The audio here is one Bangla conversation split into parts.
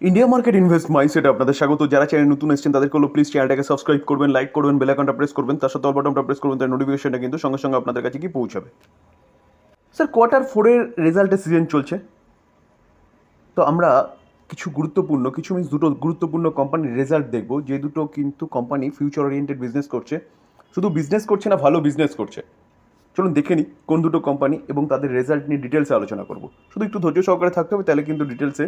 ইন্ডিয়া মার্কেট ইনভেস্ট মাইন্ডসেটে আপনাদের স্বাগত। যারা চ্যানেল নতুন এসেছেন, তাদেরকে হলো প্লিজ চ্যানেলটাকে সাবস্ক্রাইব করবেন লাইক করবেন বেল আইকনটা প্রেস করবেন, তার সাথে বটনটা প্রেস করবেন তার নোটিফিকেশনটা কিন্তু সঙ্গে সঙ্গে আপনাদের কাছে কি পৌঁছাবে। স্যার কোয়ার্টার ফোরের রেজাল্টের সিজন চলছে। তো আমরা কিছু গুরুত্বপূর্ণ, কিছু মিনস দুটো গুরুত্বপূর্ণ কোম্পানির রেজাল্ট দেখব। যে দুটো কিন্তু কোম্পানি ফিউচার ওরিয়েন্টেড বিজনেস করছে। শুধু বিজনেস করছে না, ভালো বিজনেস করছে। চলুন দেখে নিই কোন দুটো কোম্পানি এবং তাদের রেজাল্ট নিয়ে ডিটেলসে আলোচনা করব। শুধু একটু ধৈর্য সহকারে থাকতে হবে, তাহলে কিন্তু ডিটেলসে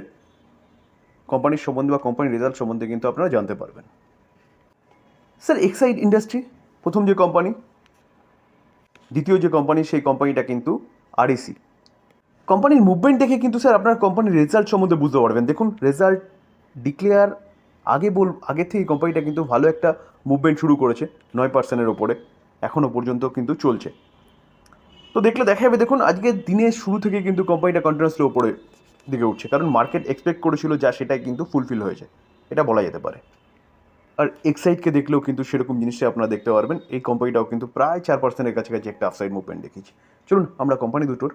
কোম্পানির সম্বন্ধে বা কোম্পানির রেজাল্ট সম্বন্ধে কিন্তু আপনারা জানতে পারবেন। স্যার এক্সাইড ইন্ডাস্ট্রি প্রথম যে কোম্পানি, দ্বিতীয় যে কোম্পানি, সেই কোম্পানিটা কিন্তু আরইসি কোম্পানির মুভমেন্ট দেখে কিন্তু স্যার আপনার কোম্পানির রেজাল্ট সম্বন্ধে বুঝতে পারবেন। দেখুন রেজাল্ট ডিক্লেয়ার আগে বল, আগে থেকে কোম্পানিটা কিন্তু ভালো একটা মুভমেন্ট শুরু করেছে, নয় পার্সেন্টের ওপরে। এখনও পর্যন্ত কিন্তু চলছে। তো দেখলে দেখা যাবে দেখুন আজকে দিনের শুরু থেকে কিন্তু কোম্পানিটা কন্টিনিউসলি ওপরে দিকে উঠছে। কারণ মার্কেট এক্সপেক্ট করেছিল যা সেটাই কিন্তু ফুলফিল হয়েছে। এটা বলা যেতে পারে। আর এক্সাইডকে দেখলেও কিন্তু সেরকম জিনিসটা আপনারা দেখতে পারবেন। এই কোম্পানিটাও কিন্তু প্রায় চার পার্সেন্টের কাছাকাছি একটা আফসাইড মুভমেন্ট দেখিয়েছে চলুন, আমরা কোম্পানি দুটোর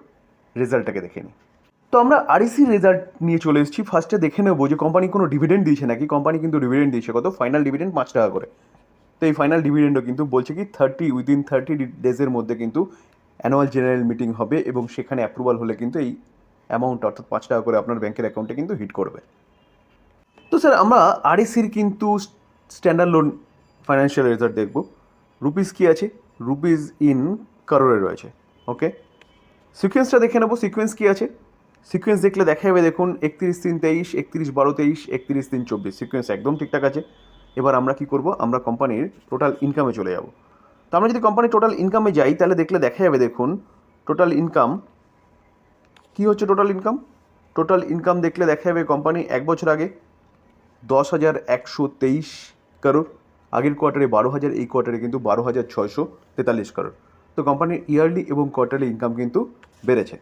রেজাল্টটাকে দেখে নিই। তো আমরা আরইসি রেজাল্ট নিয়ে চলে এসেছি। ফার্স্টে দেখে নেব যে কোম্পানি কোনো ডিভিডেন্ড দিয়েছে নাকি। কোম্পানি কিন্তু ডিভিডেন্ড দিয়েছে। কত? ফাইনাল ডিভিডেন্ড পাঁচ টাকা করে। তো এই ফাইনাল ডিভিডেন্ডও কিন্তু বলছে কি থার্টি উইদিন থার্টি ডেজের মধ্যে কিন্তু অ্যানুয়াল জেনারেল মিটিং হবে এবং সেখানে অ্যাপ্রুভাল হলে কিন্তু এই অ্যামাউন্ট অর্থাৎ পাঁচ টাকা করে আপনার ব্যাংকের অ্যাকাউন্টে কিন্তু হিট করবে। তো স্যার আমরা আরএসির কিন্তু স্ট্যান্ডার্ড লোন ফাইন্যান্সিয়াল রেজাল্ট দেখব। রুপিস কী আছে? রুপিস ইন কারোরে রয়েছে ওকে সিকোয়েন্সটা দেখে নেব সিকোয়েন্স কী আছে? সিকোয়েন্স দেখলে দেখা যাবে দেখুন, একত্রিশ তিন তেইশ, একত্রিশ বারো তেইশ, একত্রিশ তিন চব্বিশ সিকোয়েন্স একদম ঠিকঠাক আছে। এবার আমরা কি করব? আমরা কোম্পানির টোটাল ইনকামে চলে যাব। তো আমরা যদি কোম্পানির টোটাল ইনকামে যাই, তাহলে দেখলে দেখা যাবে দেখুন টোটাল ইনকাম কি হচ্ছে টোটাল ইনকাম টোটাল ইনকাম দেখলে দেখা যাবে কোম্পানি এক বছর আগে দশ হাজার একশো তেইশ কারোর আগের কোয়ার্টারে বারো হাজার, এই কোয়ার্টারে কিন্তু বারো হাজার ছয়শো তেতাল্লিশ কারোর তো কোম্পানির ইয়ারলি এবং কোয়ার্টারলি ইনকাম কিন্তু বেড়েছে।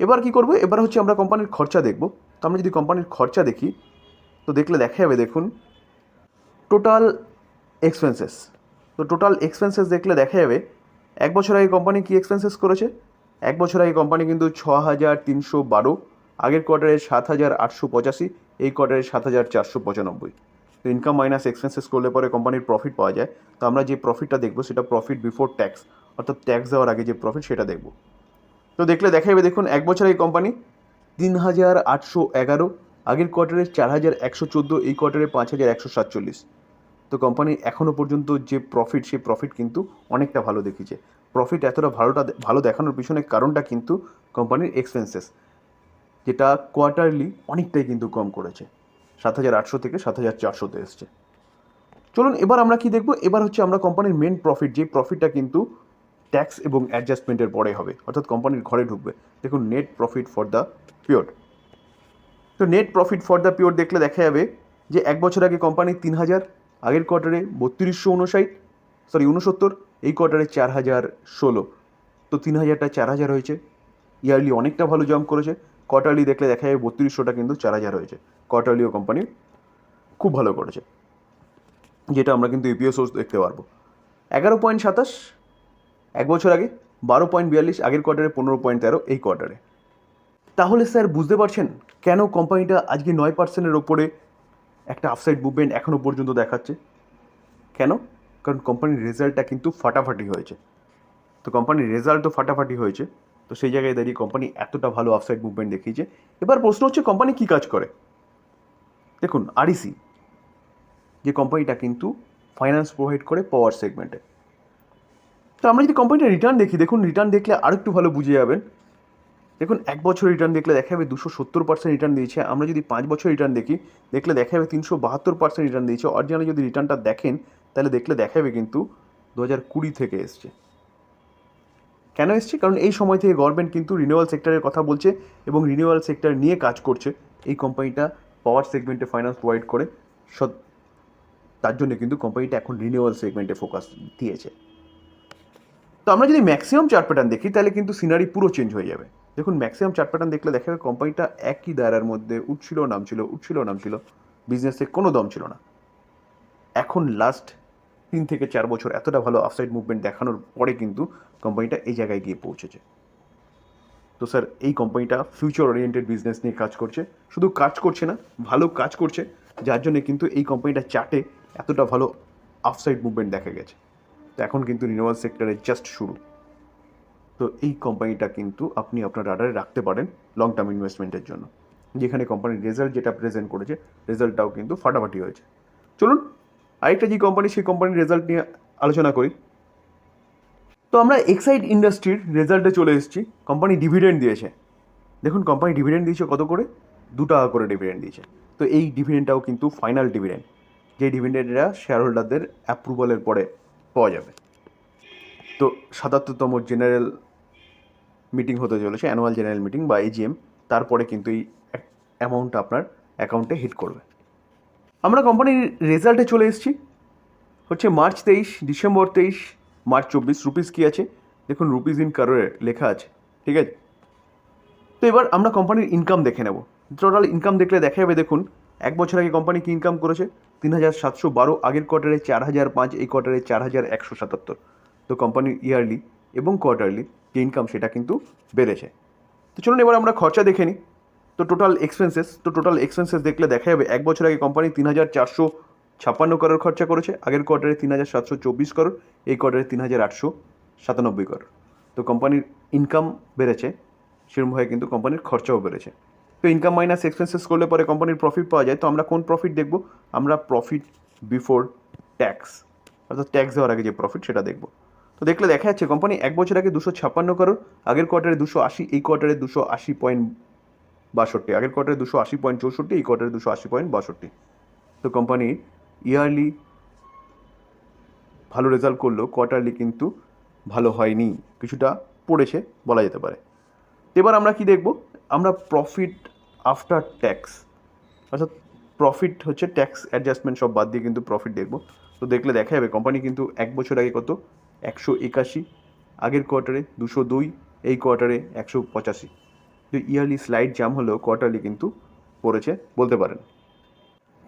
এবার কি করব? এবার হচ্ছে আমরা কোম্পানির খরচা দেখব। তো আমরা যদি কোম্পানির খরচা দেখি, তো দেখলে দেখা যাবে দেখুন। টোটাল এক্সপেন্সেস তো টোটাল এক্সপেন্সেস দেখলে দেখা যাবে এক বছর আগে কোম্পানি কী এক্সপেন্সেস করেছে? এক বছর আগে কোম্পানি কিন্তু ছ হাজার তিনশো বারো, আগের কোয়ার্টারে সাত হাজার আটশো পঁচাশি, এই কোয়ার্টারে সাত হাজার চারশো পঁচানব্বই। তো ইনকাম মাইনাস এক্সপেন্সেস করলে পরে কোম্পানির প্রফিট পাওয়া যায়। তো আমরা যে প্রফিটটা দেখব সেটা প্রফিট বিফোর ট্যাক্স অর্থাৎ ট্যাক্স দেওয়ার আগে যে প্রফিট সেটা দেখব। তো দেখলে দেখা যাবে দেখুন, এক বছর এই কোম্পানি তিন হাজার আটশো এগারো, আগের কোয়ার্টারে চার হাজার একশো চোদ্দ, এই কোয়ার্টারে পাঁচ হাজার একশো সাতচল্লিশ। তো কোম্পানি এখনও পর্যন্ত যে প্রফিট সেই প্রফিট কিন্তু অনেকটা ভালো দেখিয়েছে। প্রফিট এতটা ভালোটা ভালো দেখানোর পিছনে কারণটা কিন্তু কোম্পানির এক্সপেন্সেস যেটা কোয়ার্টারলি অনেকটাই কিন্তু কম করেছে। সাত হাজার আটশো থেকে সাত হাজার চারশোতে এসছে। চলুন, এবার আমরা কি দেখব? এবার হচ্ছে আমরা কোম্পানির মেন প্রফিট যে প্রফিটটা কিন্তু ট্যাক্স এবং অ্যাডজাস্টমেন্টের পরে হবে, অর্থাৎ কোম্পানির ঘরে ঢুকবে। দেখুন net profit for the year তো net profit for the year দেখলে দেখা যাবে যে এক বছর আগে কোম্পানি তিন হাজার, আগের কোয়ার্টারে বত্রিশশো উনষাট সরি উনসত্তর এই কোয়ার্টারে চার হাজার ষোলো। তো তিন হাজারটা চার হাজার হয়েছে। ইয়ারলি অনেকটা ভালো জাম্প করেছে। কোয়ার্টারলি দেখলে দেখা যাবে বত্রিশশোটা কিন্তু চার হাজার হয়েছে কোয়ার্টারলিও কোম্পানি খুব ভালো করেছে। যেটা আমরা কিন্তু ইপিও সোর্স দেখতে পারব। এগারো পয়েন্ট সাতাশ, এক বছর আগে, বারো পয়েন্ট বিয়াল্লিশ, আগের কোয়ার্টারে পনেরো পয়েন্ট তেরো, এই কোয়ার্টারে তাহলে স্যার বুঝতে পারছেন কেন কোম্পানিটা আজকে নয় পার্সেন্টের ওপরে একটা আফসাইড মুভমেন্ট এখনও পর্যন্ত দেখাচ্ছে? কেন? কারণ কোম্পানির রেজাল্টটা কিন্তু ফাটাফাটি হয়েছে। তো কোম্পানির রেজাল্ট তো ফাটাফাটি হয়েছে, তো সেই জায়গায় দাঁড়িয়ে কোম্পানি এতটা ভালো আফসাইড মুভমেন্ট দেখিয়েছে। এবার প্রশ্ন হচ্ছে কোম্পানি কী কাজ করে? দেখুন আরইসি যে কোম্পানিটা কিন্তু ফাইন্যান্স প্রোভাইড করে পাওয়ার সেগমেন্টে তো আমরা যদি কোম্পানিটা রিটার্ন দেখি, দেখুন রিটার্ন দেখলে আর একটু ভালো বুঝে যাবেন। দেখুন, এক বছর রিটার্ন দেখলে দেখা যাবে দুশো সত্তর পার্সেন্ট রিটার্ন দিয়েছে। আমরা যদি পাঁচ বছর রিটার্ন দেখি, দেখলে দেখা যাবে তিনশো বাহাত্তর পার্সেন্ট রিটার্ন দিয়েছে। অরিজিনালি যদি রিটার্নটা দেখেন তাহলে দেখলে দেখাবে কিন্তু দু হাজার কুড়ি থেকে এসছে। কেন এসছে? কারণ এই সময় থেকে গভর্নমেন্ট কিন্তু রিনিউয়াল সেক্টরের কথা বলছে এবং রিনিউয়াল সেক্টর নিয়ে কাজ করছে। এই কোম্পানিটা পাওয়ার সেগমেন্টে ফাইন্যান্স প্রোভাইড করে। তার জন্য কিন্তু কোম্পানিটা এখন রিনিউয়াল সেগমেন্টে ফোকাস দিয়েছে। তো আমরা যদি ম্যাক্সিমাম চার্ট প্যাটার্ন দেখি, তাহলে কিন্তু সিনারি পুরো চেঞ্জ হয়ে যাবে। দেখুন ম্যাক্সিমাম চার্ট প্যাটার্ন দেখলে দেখা যাবে কোম্পানিটা একই দায়রার মধ্যে উঠছিল, নামছিল উঠছিল, নামছিল। বিজনেসে কোনো দম ছিল না। এখন লাস্ট তিন থেকে চার বছর এতটা ভালো আফসাইড মুভমেন্ট দেখানোর পরে কিন্তু কোম্পানিটা এই জায়গায় গিয়ে পৌঁছেছে। তো স্যার এই কোম্পানিটা ফিউচার ওরিয়েন্টেড বিজনেস নিয়ে কাজ করছে। শুধু কাজ করছে না, ভালো কাজ করছে, যার জন্য কিন্তু এই কোম্পানিটা চার্টে এতটা ভালো আফসাইড মুভমেন্ট দেখা গেছে। তো এখন কিন্তু রিনিউয়াল সেক্টরে জাস্ট শুরু। তো এই কোম্পানিটা কিন্তু আপনি আপনার রাডারে রাখতে পারেন লং টার্ম ইনভেস্টমেন্টের জন্য। যেখানে কোম্পানির রেজাল্ট যেটা প্রেজেন্ট করেছে রেজাল্টটাও কিন্তু ফাটাফাটি হয়েছে। চলুন আরেকটা যে কোম্পানি সেই কোম্পানির রেজাল্ট নিয়ে আলোচনা করি। তো আমরা এক্সাইড ইন্ডাস্ট্রির রেজাল্টে চলে এসেছি। কোম্পানি ডিভিডেন্ড দিয়েছে। দেখুন কোম্পানি ডিভিডেন্ড দিয়েছে কত করে? দু টাকা করে ডিভিডেন্ড দিয়েছে। তো এই ডিভিডেন্ডটাও কিন্তু ফাইনাল ডিভিডেন্ড যে ডিভিডেন্ডটা শেয়ার হোল্ডারদের অ্যাপ্রুভালের পরে পাওয়া যাবে। তো সাতাত্তরতম জেনারেল মিটিং হতে চলেছে অ্যানুয়াল জেনারেল মিটিং বা এজিএম তারপরে কিন্তু এই অ্যামাউন্টটা আপনার অ্যাকাউন্টে হিট করবে। আমরা কোম্পানির রেজাল্টে চলে এসেছি। হচ্ছে মার্চ তেইশ ডিসেম্বর তেইশ মার্চ চব্বিশ রুপিস কী আছে? দেখুন রুপিস ইন কারোরে লেখা আছে, ঠিক আছে? তো এবার আমরা কোম্পানির ইনকাম দেখে নেব। টোটাল ইনকাম দেখলে দেখা যাবে দেখুন, এক বছর আগে কোম্পানি কী ইনকাম করেছে? তিন হাজার সাতশো বারো, আগের কোয়ার্টারে চার হাজার পাঁচ, এই কোয়ার্টারে চার হাজার একশো সাতাত্তর। তো কোম্পানির ইয়ারলি এবং কোয়ার্টারলি যে ইনকাম সেটা কিন্তু বেড়েছে। তো চলুন এবার আমরা খরচা দেখে নিই। তো টোটাল এক্সপেন্সেস তো টোটাল এক্সপেন্সেস দেখলে দেখা যাবে এক বছর আগে কোম্পানি তিন হাজার চারশো ছাপ্পান্ন করোড় খরচা করেছে, আগের কোয়ার্টারে তিন হাজার সাতশো চব্বিশ করোড় এই কোয়ার্টারে তিন হাজার আটশো সাতানব্বই করোড় তো কোম্পানির ইনকাম বেড়েছে সেরকমভাবে কিন্তু কোম্পানির খরচাও বেড়েছে। তো ইনকাম মাইনাস এক্সপেন্সেস করলে পরে কোম্পানির প্রফিট পাওয়া যায়, তো আমরা কোন প্রফিট দেখব? আমরা প্রফিট বিফোর ট্যাক্স অর্থাৎ ট্যাক্স দেওয়ার আগে যে প্রফিট সেটা দেখব। তো দেখলে দেখা যাচ্ছে কোম্পানি এক বছর আগে দুশো ছাপ্পান্ন করোড় আগের কোয়ার্টারে দুশো আশি, এই কোয়ার্টারে দুশো আশি পয়েন্ট বাষট্টি। আগের কোয়ার্টারে দুশো আশি পয়েন্ট চৌষট্টি, এই কোয়ার্টারে দুশো আশি পয়েন্ট বাষট্টি। তো কোম্পানি ইয়ারলি ভালো রেজাল্ট করলেও কোয়ার্টারলি কিন্তু ভালো হয়নি। কিছুটা পড়েছে, বলা যেতে পারে। এবার আমরা কি দেখব? আমরা প্রফিট আফটার ট্যাক্স অর্থাৎ প্রফিট হচ্ছে ট্যাক্স অ্যাডজাস্টমেন্ট সব বাদ দিয়ে কিন্তু প্রফিট দেখব। তো দেখলে দেখা যাবে কোম্পানি কিন্তু এক বছর আগে কত? একশো একাশি। আগের কোয়ার্টারে দুশো দুই, এই কোয়ার্টারে একশো পঁচাশি। তো ইয়ারলি স্লাইড জাম হলেও কোয়ার্টারলি কিন্তু পড়েছে, বলতে পারেন।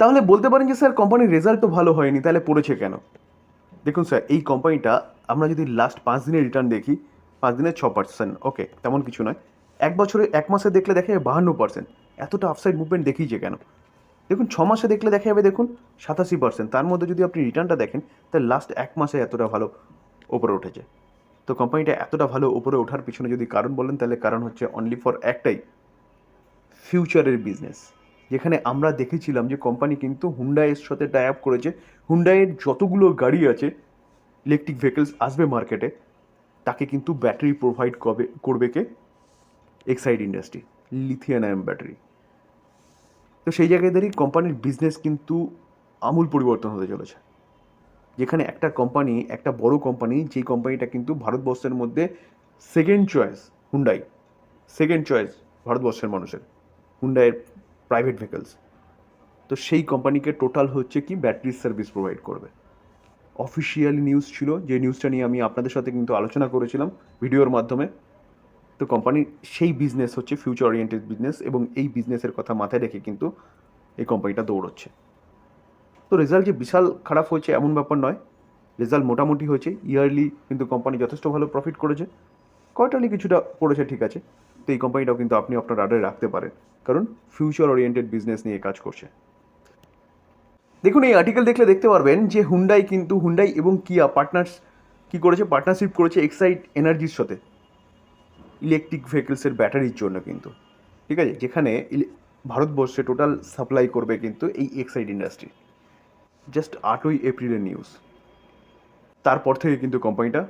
তাহলে বলতে পারেন যে, স্যার কোম্পানির রেজাল্ট তো ভালো হয়নি, তাহলে পড়েছে কেন? দেখুন, স্যার, এই কোম্পানিটা আমরা যদি লাস্ট পাঁচ দিনের রিটার্ন দেখি, পাঁচ দিনের ছ পার্সেন্ট ওকে তেমন কিছু নয়। এক বছরে, এক মাসে দেখলে দেখা যাবে বাহান্ন পার্সেন্ট এতটা আফসাইড মুভমেন্ট দেখিয়েছে কেন? দেখুন, ছ মাসে দেখলে দেখা যাবে, দেখুন, সাতাশি পার্সেন্ট তার মধ্যে যদি আপনি রিটার্নটা দেখেন, তাহলে লাস্ট এক মাসে এতটা ভালো ওপরে উঠেছে। তো কোম্পানিটা এতটা ভালো উপরে ওঠার পিছনে যদি কারণ বলেন, তাহলে কারণ হচ্ছে অনলি ফর একটাই ফিউচারের বিজনেস যেখানে আমরা দেখেছিলাম যে কোম্পানি কিন্তু হুন্ডাইয়ের সাথে টাই আপ করেছে। হুন্ডাইয়ের যতগুলো গাড়ি আছে ইলেকট্রিক ভেহিকলস আসবে মার্কেটে তাকে কিন্তু ব্যাটারি প্রোভাইড করবে করবে কে? Exide industry lithium ion battery তো সেই জায়গায় দাঁড়িয়ে কোম্পানির বিজনেস কিন্তু আমূল পরিবর্তন হতে চলেছে। যেখানে একটা কোম্পানি একটা বড় কোম্পানি যেই কোম্পানিটা কিন্তু ভারতবর্ষের মধ্যে second choice Hyundai second choice ভারতবর্ষের মানুষের হুন্ডাইয়ের প্রাইভেট ভেহিকলস তো সেই কোম্পানিকে টোটাল হচ্ছে কি ব্যাটারি সার্ভিস প্রোভাইড করবে। অফিসিয়ালি নিউজ ছিল, যে নিউজটা নিয়ে আমি আপনাদের সাথে কিন্তু আলোচনা করেছিলাম ভিডিওর মাধ্যমে। তো কোম্পানির সেই বিজনেস হচ্ছে ফিউচার ওরিয়েন্টেড বিজনেস এবং এই বিজনেসের কথা মাথায় রেখে কিন্তু এই কোম্পানিটা দৌড়চ্ছে। তো রেজাল্ট যে বিশাল খারাপ হয়েছে এমন ব্যাপার নয়। রেজাল্ট মোটামুটি হয়েছে ইয়ারলি কিন্তু কোম্পানি যথেষ্ট ভালো প্রফিট করেছে। কোয়ার্টারলি কিছুটা পড়েছে, ঠিক আছে। তো এই কোম্পানিটাও কিন্তু আপনি আপনার আডারে রাখতে পারেন। কারণ ফিউচার ওরিয়েন্টেড বিজনেস নিয়ে কাজ করছে। দেখুন, এই আর্টিকেল দেখলে দেখতে পারবেন যে হুন্ডাই কিন্তু হুন্ডাই এবং কিয়া পার্টনার্স কী করেছে? পার্টনারশিপ করেছে এক্সাইড এনার্জির সাথে। ইলেকট্রিক ভেহিকলসের ব্যাটারির জন্য কিন্তু। ঠিক আছে? যেখানে ভারতবর্ষে টোটাল সাপ্লাই করবে কিন্তু এই এক্সাইড ইন্ডাস্ট্রি জাস্ট আটই এপ্রিলের নিউজ তারপর থেকে কিন্তু কোম্পানিটা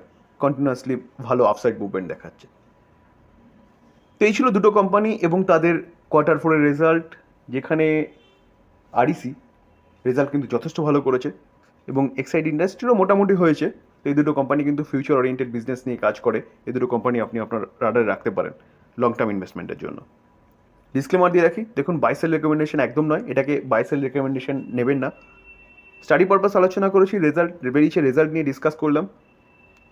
কন্টিনিউয়াসলি ভালো আফসাইড মুভমেন্ট দেখাচ্ছে। তো এই ছিল দুটো কোম্পানি এবং তাদের কোয়ার্টার ফোরের রেজাল্ট যেখানে আরইসি রেজাল্ট কিন্তু যথেষ্ট ভালো করেছে এবং এক্সাইড ইন্ডাস্ট্রিরও মোটামুটি হয়েছে। তো এই দুটো কোম্পানি কিন্তু ফিউচার ওরিয়েন্টেড বিজনেস নিয়ে কাজ করে। এই দুটো কোম্পানি আপনি আপনার রাডারে রাখতে পারেন লং টার্ম ইনভেস্টমেন্টের জন্য। ডিসক্লেমার দিয়ে রাখি, দেখুন বাইসেল রেকমেন্ডেশন একদম নয়। এটাকে বাইসেল রেকমেন্ডেশন নেবেন না। স্টাডি পারপাস আলোচনা করেছি রেজাল্ট বেরিয়েছে রেজাল্ট নিয়ে ডিসকাস করলাম।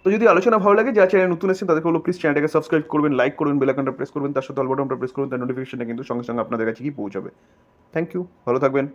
তো যদি আলোচনা ভালো লাগে, যারা চ্যানেল নতুন এসেছেন, তাদেরকে হলো প্লিজ চ্যানেলটাকে সাবস্ক্রাইব করবেন লাইক করবেন বেল আইকনটা প্রেস করবেন, তার সাথে অল বাটনটা প্রেস করবেন, তার নোটিফিকেশনটা কিন্তু সঙ্গে সঙ্গে আপনাদের কাছে কি পৌঁছাবে। থ্যাংক ইউ ভালো থাকবেন।